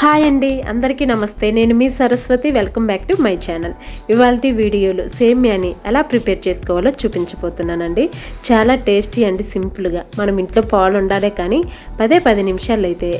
Hi అండి అందరికీ నమస్తే. నేను మీ Saraswathi welcome back to my channel. ఇవాళ వీడియోలో సేమ్యాని ఎలా ప్రిపేర్ చేసుకోవాలో చూపించబోతున్నానండి. చాలా టేస్టీ అండి సింపుల్గా మనం ఇంట్లో పాలు ఉండాలే కానీ పదే పది నిమిషాలు అయితే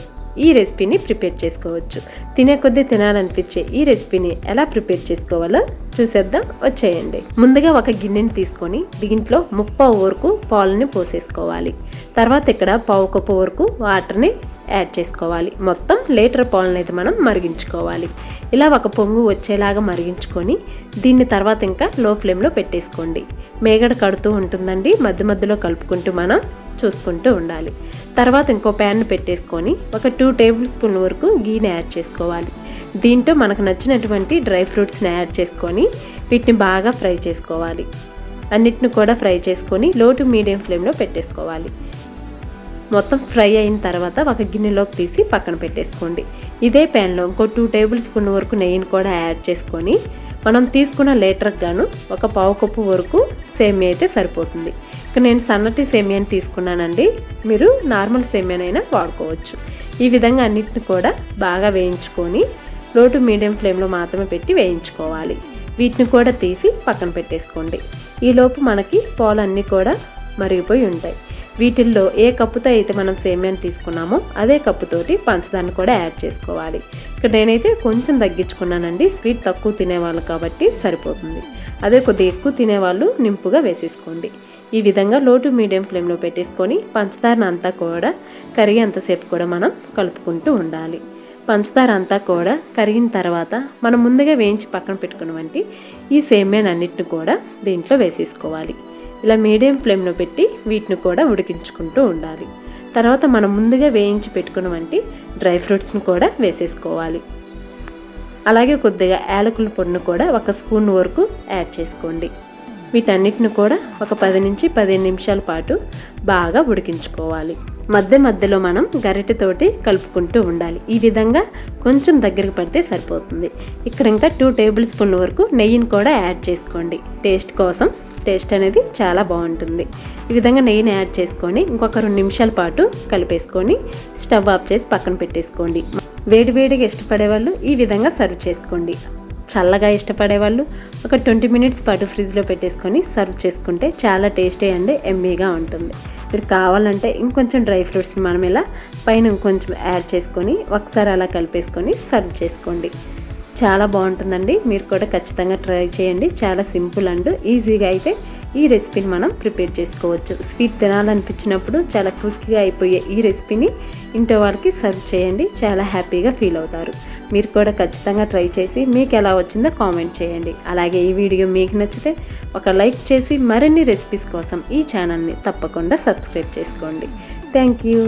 ఈ రెసిపీని ప్రిపేర్ చేసుకోవచ్చు. తినే కొద్దీ తినాలనిపించే ఈ రెసిపీని ఎలా ప్రిపేర్ చేసుకోవాలో చూసేద్దాం వచ్చేయండి. ముందుగా ఒక గిన్నెని తీసుకొని దీంట్లో ముప్పావు వరకు పాలని పోసేసుకోవాలి. తర్వాత ఇక్కడ పావు కప్పు వరకు వాటర్ని యాడ్ చేసుకోవాలి. మొత్తం లీటర్ పాలను అయితే మనం మరిగించుకోవాలి. ఇలా ఒక పొంగు వచ్చేలాగా మరిగించుకొని దీన్ని తర్వాత ఇంకా లో ఫ్లేమ్లో పెట్టేసుకోండి. మేగడ కడుతూ ఉంటుందండి. మధ్య మధ్యలో కలుపుకుంటూ మనం చూసుకుంటూ ఉండాలి. తర్వాత ఇంకో ప్యాన్ పెట్టేసుకొని ఒక టూ టేబుల్ స్పూన్ వరకు గీని యాడ్ చేసుకోవాలి. దీంట్లో మనకు నచ్చినటువంటి డ్రై ఫ్రూట్స్ని యాడ్ చేసుకొని వీటిని బాగా ఫ్రై చేసుకోవాలి. అన్నిటిని కూడా ఫ్రై చేసుకొని లో టు మీడియం ఫ్లేమ్లో పెట్టేసుకోవాలి. మొత్తం ఫ్రై అయిన తర్వాత ఒక గిన్నెలోకి తీసి పక్కన పెట్టేసుకోండి. ఇదే ప్యాన్లో ఇంకో టూ టేబుల్ స్పూన్ వరకు నెయ్యిని కూడా యాడ్ చేసుకొని మనం తీసుకున్న లీటర్కి గాను ఒక పావు కప్పు వరకు సేమియా అయితే సరిపోతుంది. ఇక నేను సన్నటి సేమియాని తీసుకున్నానండి. మీరు నార్మల్ సేమియానైనా వాడుకోవచ్చు. ఈ విధంగా అన్నిటిని కూడా బాగా వేయించుకొని లో టు మీడియం ఫ్లేమ్లో మాత్రమే పెట్టి వేయించుకోవాలి. వీటిని కూడా తీసి పక్కన పెట్టేసుకోండి. ఈలోపు మనకి పాలు అన్నీ కూడా మరిగిపోయి ఉంటాయి. వీటిల్లో ఏ కప్పుతో అయితే మనం సేమ్యాన్ని తీసుకున్నామో అదే కప్పుతోటి పంచదారని కూడా యాడ్ చేసుకోవాలి. ఇక్కడ నేనైతే కొంచెం తగ్గించుకున్నానండి. స్వీట్ తక్కువ తినేవాళ్ళు కాబట్టి సరిపోతుంది. అదే కొద్దిగా ఎక్కువ తినేవాళ్ళు నింపుగా వేసేసుకోండి. ఈ విధంగా లో టు మీడియం ఫ్లేమ్లో పెట్టేసుకొని పంచదారను అంతా కూడా కరిగేంతసేపు కూడా మనం కలుపుకుంటూ ఉండాలి. పంచదార అంతా కూడా కరిగిన తర్వాత మనం ముందుగా వేయించి పక్కన పెట్టుకున్నవంటి ఈ సేమ్యాన్ అన్నిటిని కూడా దీంట్లో వేసేసుకోవాలి. ఇలా మీడియం ఫ్లేమ్లో పెట్టి వీటిని కూడా ఉడికించుకుంటూ ఉండాలి. తర్వాత మనం ముందుగా వేయించి పెట్టుకున్నవంటి డ్రై ఫ్రూట్స్ని కూడా వేసేసుకోవాలి. అలాగే కొద్దిగా యాలకుల పొడిని కూడా ఒక స్పూన్ వరకు యాడ్ చేసుకోండి. వీటన్నిటిని కూడా ఒక పది నుంచి పదిహేను నిమిషాల పాటు బాగా ఉడికించుకోవాలి. మధ్య మధ్యలో మనం గరిటెతోటి కలుపుకుంటూ ఉండాలి. ఈ విధంగా కొంచెం దగ్గరికి పడితే సరిపోతుంది. ఇక్కడ ఇంకా టూ టేబుల్ స్పూన్ వరకు నెయ్యిని కూడా యాడ్ చేసుకోండి. టేస్ట్ కోసం టేస్ట్ అనేది చాలా బాగుంటుంది. ఈ విధంగా నెయ్యిని యాడ్ చేసుకొని ఇంకొక రెండు నిమిషాల పాటు కలిపేసుకొని స్టవ్ ఆఫ్ చేసి పక్కన పెట్టేసుకోండి. వేడి వేడిగా ఇష్టపడే వాళ్ళు ఈ విధంగా సర్వ్ చేసుకోండి. చల్లగా ఇష్టపడే వాళ్ళు ఒక ట్వంటీ మినిట్స్ పాటు ఫ్రిడ్జ్లో పెట్టేసుకొని సర్వ్ చేసుకుంటే చాలా టేస్టీ అండ్ ఎమ్మీగా ఉంటుంది. మీరు కావాలంటే ఇంకొంచెం డ్రై ఫ్రూట్స్ని మనం ఇలా పైన ఇంకొంచెం యాడ్ చేసుకొని ఒకసారి అలా కలిపేసుకొని సర్వ్ చేసుకోండి. చాలా బాగుంటుందండి. మీరు కూడా ఖచ్చితంగా ట్రై చేయండి. చాలా సింపుల్ అండ్ ఈజీగా అయితే ఈ రెసిపీని మనం ప్రిపేర్ చేసుకోవచ్చు. స్వీట్ తినాలనిపించినప్పుడు చాలా క్విక్గా అయిపోయే ఈ రెసిపీని ఇంట్లో వాళ్ళకి సర్వ్ చేయండి చాలా హ్యాపీగా ఫీల్ అవుతారు. మీరు కూడా ఖచ్చితంగా ట్రై చేసి మీకు ఎలా వచ్చిందో కామెంట్ చేయండి. అలాగే ఈ వీడియో మీకు నచ్చితే ఒక లైక్ చేసి మరిన్ని రెసిపీస్ కోసం ఈ ఛానల్ని తప్పకుండా సబ్స్క్రైబ్ చేసుకోండి. Thank you.